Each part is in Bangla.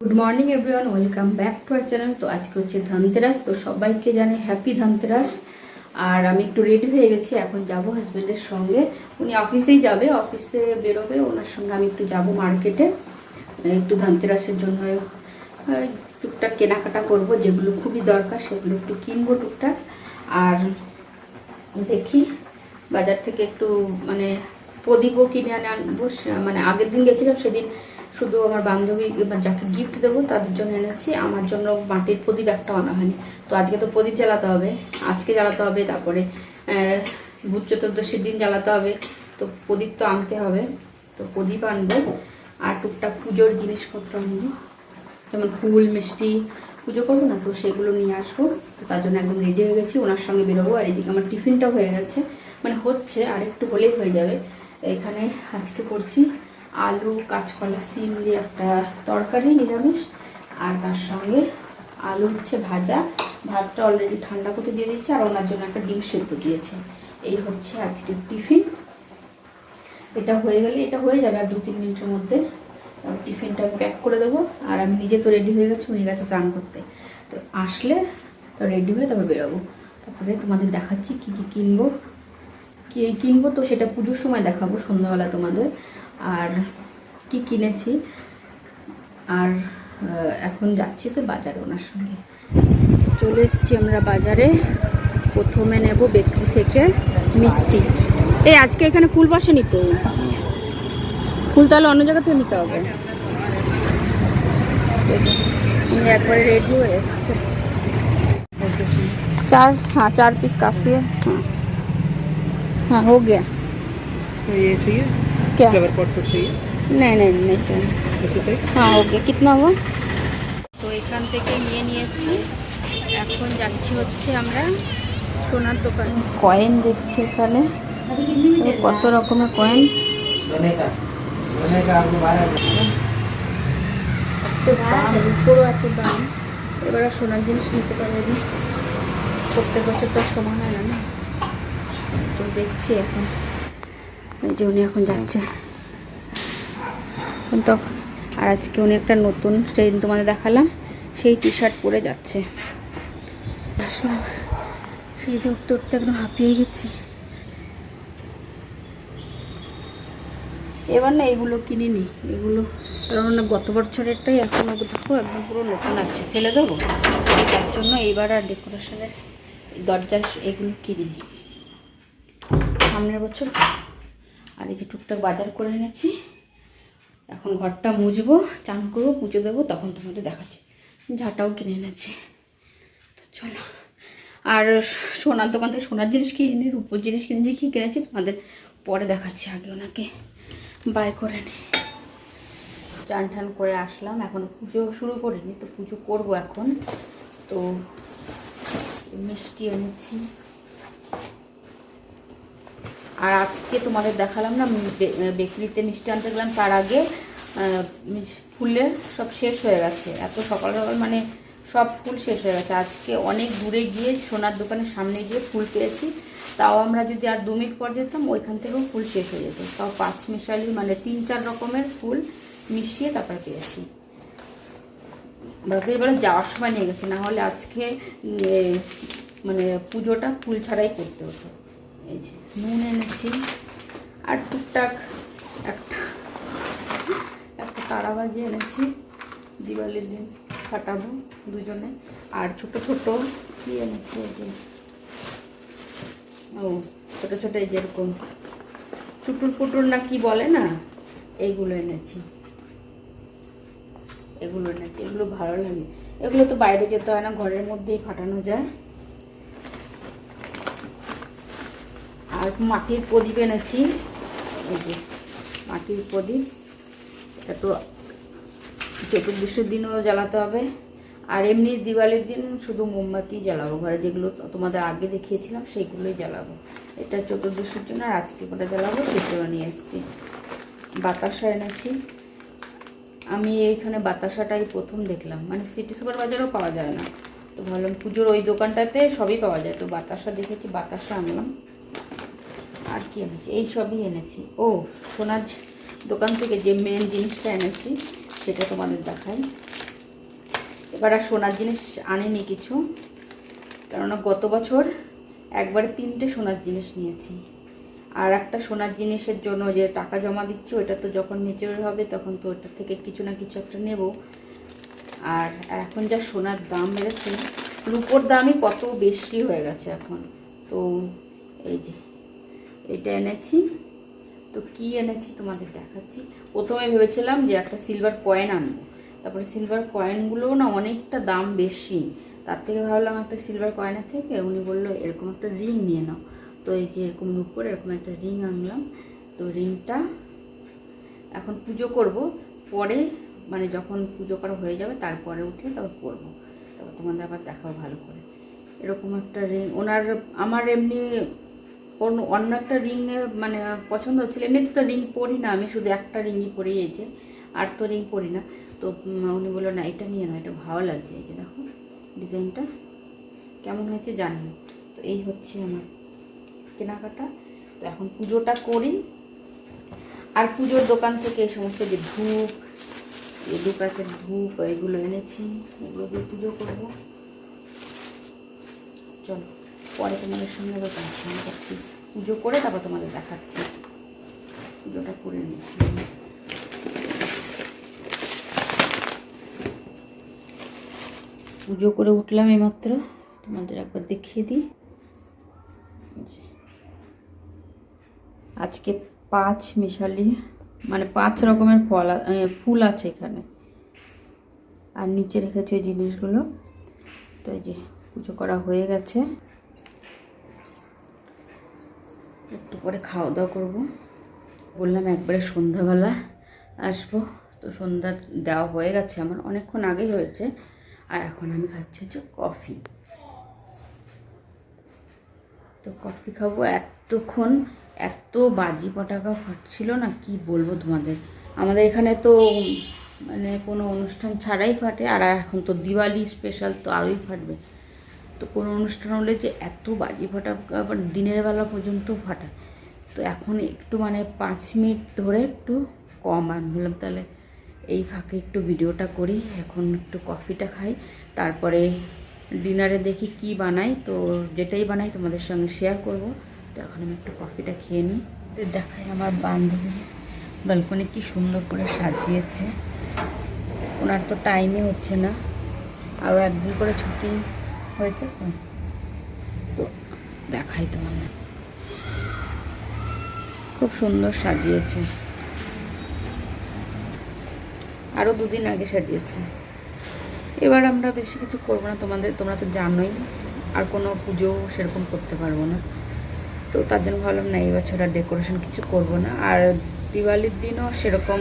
Good morning everyone welcome back to our channel তো আজকে হচ্ছে ধনতেরাস। তো সবাইকে জানে হ্যাপি ধনতেরাস। আর আমি একটু রেডি হয়ে গেছি। এখন যাব হাজবেন্ডের সঙ্গে। উনি অফিসেই যাবে। অফিসে বেরোবে। ওনার সঙ্গে আমি একটু যাব মার্কেটে একটু ধনতেরাসের জন্য টুকটাক কেনাকাটা করব। যেগুলো খুবই দরকার, সেগুলো একটু কিনবো টুকটাক। আর দেখি, বাজার থেকে একটু মানে প্রদীপও কিনে আনে আনব মানে আগের দিন গেছিলাম, সেদিন শুধু আমার বান্ধবী বা যাকে গিফট দেবো তাদের জন্য এনেছি। আমার জন্য মাটির প্রদীপ একটা আনা হয়নি। তো আজকে তো প্রদীপ জ্বালাতে হবে। আজকে জ্বালাতে হবে, তারপরে ভূত চতুর্দশীর দিন জ্বালাতে হবে। তো প্রদীপ তো আনতে হবে। তো প্রদীপ আনব। আর টুকটাক পুজোর জিনিসপত্র আনব। যেমন ফুল, মিষ্টি, পুজো করব না তো সেগুলো নিয়ে আসব। তো তার জন্য একদম রেডি হয়ে গেছি, ওনার সঙ্গে বেরোবো। আর এদিকে আমার টিফিনটা হয়ে গেছে। মানে হচ্ছে, আর একটু হলেই হয়ে যাবে। এখানে আজকে করছি আলু, কাঁচকলা, সিম দিয়ে একটা তরকারি, নিরামিষ। আর তার সঙ্গে আলু হচ্ছে ভাজা। ভাতটা অলরেডি ঠান্ডা করতে দিয়ে দিয়েছে, আর ওনার জন্য একটা ডিম সেদ্ধ দিয়েছে। এই হচ্ছে আজকের টিফিন। এটা হয়ে গেলে, এটা হয়ে যাবে আর দু তিন মিনিটের মধ্যে। টিফিনটা আমি প্যাক করে দেবো। আর আমি নিজে তো রেডি হয়ে গেছি, উনি গেছে চান করতে। তো আসলে তো রেডি হয়ে তারপর বেরোবো। তারপরে তোমাদের দেখাচ্ছি কি কি কিনবো। কি কিনবো তো সেটা পুজোর সময় দেখাবো, সন্ধ্যাবেলা তোমাদের। আর কি কিনেছি আর আহ, এখন যাচ্ছি তো বাজারে ওনার সঙ্গে চলে এসেছি আমরা বাজারে প্রথমে নেব বেকরি থেকে মিষ্টি এই আজকে এখানে ফুল বসেনি তো ফুল তাহলে অন্য জায়গা থেকে নিতে হবে উনি একবারে রেডি হয়ে এসছে चार हाँ चार पीस काफ़ी है हाँ हाँ हो गया ये चाहिए क्या फ्लावर पॉट कुछ चाहिए नहीं नहीं नहीं चाहिए ऐसे टाइप হ্যাঁ ওকে কিতনা হওয়া তো এখান থেকে নিয়ে নিয়েছি এখন যাচ্ছি হচ্ছে আমরা সোনার দোকান কয়েন দেখছি এখানে তো কত রকমের কয়েন सोने का सोने का आपको बारह এত দাম উপরও এত দাম এবার আর সোনার জিনিস নিতে পারেনি প্রত্যেক বছর তো আর সমান হয় না না তো দেখছি এখন যে উনি এখন যাচ্ছে। আর আজকে উনি একটা নতুন দিন তোমাদের দেখালাম, সেই টি শার্ট পরে যাচ্ছে। আসলাম। সেই উঠতে উঠতে একদম হাঁপিয়ে গেছি। এবার না এগুলো কিনিনি। এগুলো কারণ গত বছরেরটাই এখন দেখো একদম পুরো নতুন আছে। ফেলে দেবো? তার জন্য এইবার আর ডেকোরেশনের দরজার এগুলো কিনিনি। সামনের বছর আর এই যে টুকটাক বাজার করে এনেছি। এখন ঘরটা মুছবো, চান করব, পুজো দেবো, তখন তোমাদের দেখাচ্ছি। ঝাঁটাও কিনে এনেছি। তো চলো। আর সোনার দোকান থেকে সোনার জিনিস কিনে রূপোর জিনিস কিনেছি, কী কিনেছি তোমাদের পরে দেখাচ্ছি আগে ওনাকে। বাই করে নি। চান টান করে আসলাম, এখন পুজো শুরু করিনি, তো পুজো করব এখন। তো মিষ্টি এনেছি। আর আজকে তোমাদের দেখালাম না বেকারিতে মিষ্টি আনতে গেলাম, তার আগে ফুলের সব শেষ হয়ে গেছে। এত সকাল সকাল মানে সব ফুল শেষ হয়ে গেছে। আজকে অনেক দূরে গিয়ে সোনার দোকানের সামনে গিয়ে ফুল পেয়েছি। তাও আমরা যদি আর দু মিনিট পর যেতাম, ওইখান থেকেও ফুল শেষ হয়ে যেত। তাও পাঁচ মিশালি মানে তিন চার রকমের ফুল মিশিয়ে তারপরে পেয়েছি। বাকি এবারে যাওয়ার সময় নিয়ে গেছি, না হলে আজকে মানে পুজোটা ফুল ছাড়াই করতে হতো। এই যে, নুন এনেছি। আর টুকটাক একটা একটা তারাবাজি এনেছি। দিওয়ালির দিন ফাটাবো দুজনে। আর ছোট ছোট কি এনেছি এই যে? ও, ছোট ছোট এই যেরকম টুটুর পুটুর না কি বলে না? এইগুলো এনেছি। এগুলো এনেছি, এগুলো ভালো লাগে। এগুলো তো বাইরে যেতে হয় না, ঘরের মধ্যেই ফাটানো যায়। আর মাটির প্রদীপ এনেছি। এই যে মাটির প্রদীপ। এটা তো চতুর্দশীর দিনও জ্বালাতে হবে। আর এমনি দিওয়ালির দিন শুধু মোমবাতি জ্বালাবো। ঘরে যেগুলো তোমাদের আগে দেখিয়েছিলাম, সেইগুলোই জ্বালাবো। এটা চতুর্দশীর জন্য আর আজকে করে জ্বালাবো, সেগুলো নিয়ে এসেছি। বাতাসা এনেছি। আমি এইখানে বাতাসাটাই প্রথম দেখলাম। মানে সিটি সুপার বাজারও পাওয়া যায় না। তো ভাবলাম পুজোর ওই দোকানটাতে সবই পাওয়া যায়। তো বাতাসা দেখেছি, বাতাসা আনলাম। আর কি এনেছি? এই সবই এনেছি। ও, সোনার দোকান থেকে যে মেন জিনিসটা এনেছি, সেটা তোমাদের দেখাই। এবার আর সোনার জিনিস আনেনি কিছু, কেননা গত বছর একবারে তিনটে সোনার জিনিস নিয়েছি। আর একটা সোনার জিনিসের জন্য যে টাকা জমা দিচ্ছি, ওটা তো যখন মেচুর হবে, তখন তো ওটার থেকে কিছু না কিছু একটা নেব। আর এখন যা সোনার দাম বেড়েছে, রুপোর দামই কত বেশি হয়ে গেছে এখন। তো এই যে এটা এনেছি। তো কি এনেছি তোমাদের দেখাচ্ছি। প্রথমে ভেবেছিলাম যে একটা সিলভার কয়েন আনব। তারপরে সিলভার কয়েনগুলোও না অনেকটা দাম বেশি। তার থেকে ভাবলাম একটা সিলভার কয়েনের থেকে উনি বলল, এরকম একটা রিং নিয়ে নাও। তো এই যে এরকম উপর এরকম একটা রিং আনলাম। তো রিংটা এখন পুজো করব। পরে মানে যখন পুজো করা হয়ে যাবে তারপরে উঠে তারপর পরবো। তারপর তোমাদের আবার দেখাও ভালো করে। এরকম একটা রিং ওনার, আমার এমনি অন্য অন্য একটা রিং মানে পছন্দ হচ্ছিল। এমনিতে তো রিং পরি না, আমি শুধু একটা রিংই পরি, এই যে আর তো রিং পরি না। তো উনি বলল, না, এটা নিয়ে না এটা ভালো লাগছে, এই যে দেখো, ডিজাইনটা কেমন হয়েছে জানি তো এই হচ্ছে আমার কেনাকাটা। তো এখন পুজোটা করি। আর পুজোর দোকান থেকে এই সমস্ত যে ধূপ, এই দু প্যাকেট ধূপ, এগুলো এনেছি, এগুলো দিয়ে পুজো করব। চলো। পরে তোমাদের সঙ্গে আবার করছি। পুজো করে তারপর তোমাদের দেখাচ্ছি। পুজোটা করে নিচ্ছি। পুজো করে উঠলাম এইমাত্র। তোমাদের একবার দেখিয়ে দিই। আজকে পাঁচ মিশালি মানে পাঁচ রকমের ফল ফুল আছে এখানে। আর নিচে রেখেছে ওই জিনিসগুলো। তো এই যে পুজো করা হয়ে গেছে। একটু পরে খাওয়া দাওয়া করব। বললাম একবারে সন্ধ্যাবেলা আসব। তো সন্ধ্যা দেওয়া হয়ে গেছে আমার, অনেকক্ষণ আগেই হয়েছে। আর এখন আমি খাচ্ছি হচ্ছে কফি। তো কফি খাব এতক্ষণ, এত বাজি পটাকা ফাটছিল না, কি বলব তোমাদের? আমাদের এখানে তো মানে কোনো অনুষ্ঠান ছাড়াই ফাটে, আর এখন তো দিওয়ালি স্পেশাল তো আরোই ফাটবে। তো কোনো অনুষ্ঠান হলে যে এত বাজি ফাটাকা আবার দিনের বেলা পর্যন্ত ফাটায় তো এখন একটু মানে পাঁচ মিনিট ধরে একটু কম, আমি বললাম তাহলে এই ফাঁকে একটু ভিডিওটা করি, এখন একটু কফিটা খাই, তারপরে ডিনারে দেখি কি বানাই, তো যেটাই বানাই তোমাদের সঙ্গে শেয়ার করব, তো এখন আমি একটু কফিটা খেয়ে নিই দেখাই আমার বান্ধবী ব্যালকনি কি সুন্দর করে সাজিয়েছে ওনার তো টাইমই হচ্ছে না, আরও একদিন করে ছুটি হয়েছে, তো। দেখাই তোমাদের খুব সুন্দর সাজিয়েছে। আরও দুদিন আগে সাজিয়েছে। এবার আমরা বেশি কিছু করব না, তোমাদের, তোমরা তো জানোই, আর কোনো পুজো সেরকম করতে পারব না। তো তার জন্য ভাবলাম, না, এই বছর আর ডেকোরেশন কিছু করব না। আর দিওয়ালির দিনও সেরকম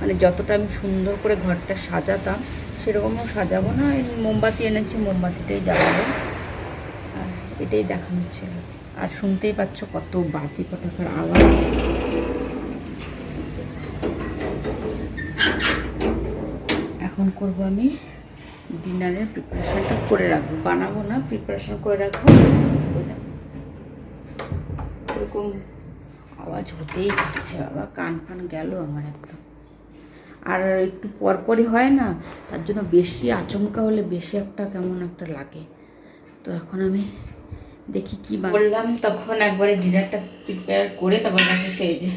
মানে যতটা আমি সুন্দর করে ঘরটা সাজাতাম, সেরকমও সাজাবো না। মোমবাতি এনেছি মোমবাতিটাই জ্বালাবো। আর এটাই দেখানো ছিল। আর শুনতেই পাচ্ছ কত বাজি পটাকার আওয়াজ। এখন করব আমি ডিনারের প্রিপারেশনটা করে রাখব। বানাবো না, প্রিপারেশন করে রাখব। এরকম আওয়াজ হতেই থাকছে বাবা, কান ফান গেল আমার একদম। আর একটু পরপরই হয় না, তার জন্য বেশি আচমকা হলে বেশি একটা কেমন একটা লাগে। তো এখন আমি দেখি কি বললাম তখন একবারে ডিনারটা প্রিপেয়ার করে তারপর দেখেছি এই যে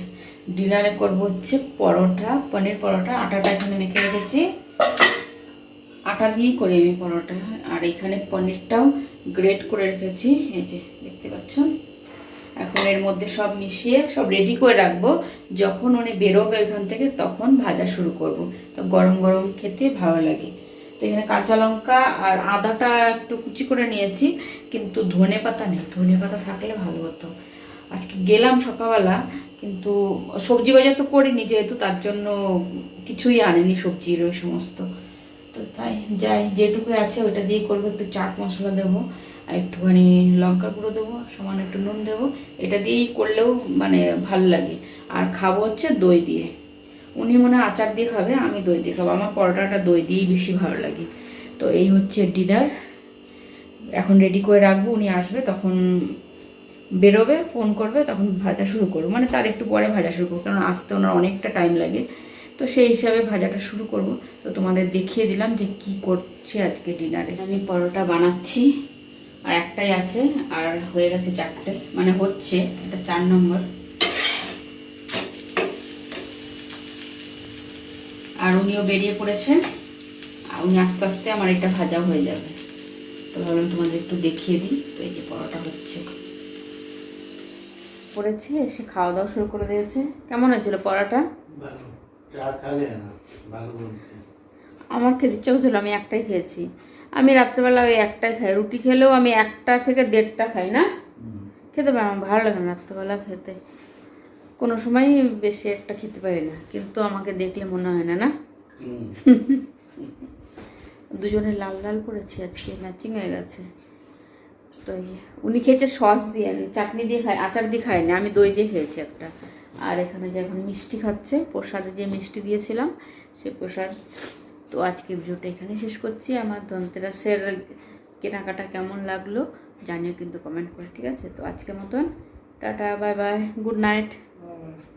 ডিনারে করব হচ্ছে পরোটা, পনির পরোটা, আটাটা এখানে মেখে রেখেছি। আটা দিয়েই করি আমি পরোটা। আর এখানে পনিরটাও গ্রেট করে রেখেছি, এই যে দেখতে পাচ্ছ। এখন এর মধ্যে সব মিশিয়ে সব রেডি করে রাখব। যখন উনি বেরোবে এখান থেকে তখন ভাজা শুরু করব। তো গরম গরম খেতে ভালো লাগে। তো এখানে কাঁচা লঙ্কা আর আদাটা একটু কুচি করে নিয়েছি, কিন্তু ধনে পাতা নেই, ধনে পাতা থাকলে ভালো হতো। আজকে গেলাম সকালবেলা, কিন্তু সবজি বাজার তো করিনি যেহেতু, তার জন্য কিছুই আনেনি সবজির ওই সমস্ত। তো তাই যাই, যেটুকু আছে ওটা দিয়ে করব, একটু চাট মশলা দেবো, আর একটুখানি লঙ্কা গুঁড়ো দেবো, সমান একটু নুন দেবো, এটা দিয়েই করলেও মানে ভালো লাগে। আর খাব হচ্ছে দই দিয়ে। উনি মনে আচার দিয়ে খাবে, আমি দই দিয়ে খাব। আমার পরোটাটা দই দিয়েই বেশি ভালো লাগে। তো এই হচ্ছে ডিনার এখন রেডি করে রাখব, উনি আসবে, তখন বেরোবে ফোন করবে, তখন ভাজা শুরু করব। মানে তার একটু পরে ভাজা শুরু করব, কারণ আসতে ওনার অনেকটা টাইম লাগে। তো সেই হিসাবে ভাজাটা শুরু করব। তো তোমাদের দেখিয়ে দিলাম যে কি করছে আজকে ডিনারে আমি পরোটা বানাচ্ছি, আর একটাই আছে, আর হয়ে গেছে চারটে। মানে হচ্ছে, এটা চার নম্বর আর উনিও বেরিয়ে পড়েছেন। আর উনি আস্তে আস্তে আমার এটা ভাজা হয়ে যাবে। তো ভাবলাম তোমাদের একটু দেখিয়ে দিই তো এই যে পরোটা হচ্ছে। পড়েছে এসে খাওয়া দাওয়া শুরু করে দিয়েছে। কেমন হয়েছিল পরোটা? আমার খেতে ইচ্ছা আমি একটাই খেয়েছি। আমি রাত্রেবেলা ওই একটাই খাই রুটি খেলেও আমি একটা থেকে দেড়টা খাই না? খেতে পারি আমার ভালো লাগে রাত্রেবেলা খেতে। কোনো সময় বেশি একটা খেতে পারি না কিন্তু আমাকে দেখলে মনে হয় না না? দুজনে লাল লাল করেছি আজকে ম্যাচিং হয়ে গেছে। তো উনি খেয়েছে সস দিয়ে চাটনি দিয়ে খায় আচার দিয়ে খায়নি আমি দই দিয়ে খেয়েছি একটা। আর এখানে যে এখন মিষ্টি খাচ্ছে প্রসাদে যে মিষ্টি দিয়েছিলাম সে প্রসাদ। তো আজকে ভিডিওটা এখানে শেষ করছি। আমার ধনতেরাসের কেনাকাটা কেমন লাগল জানিও কিন্তু কমেন্ট করে ঠিক আছে? তো আজকের মতন tata bye bye good night 嗯。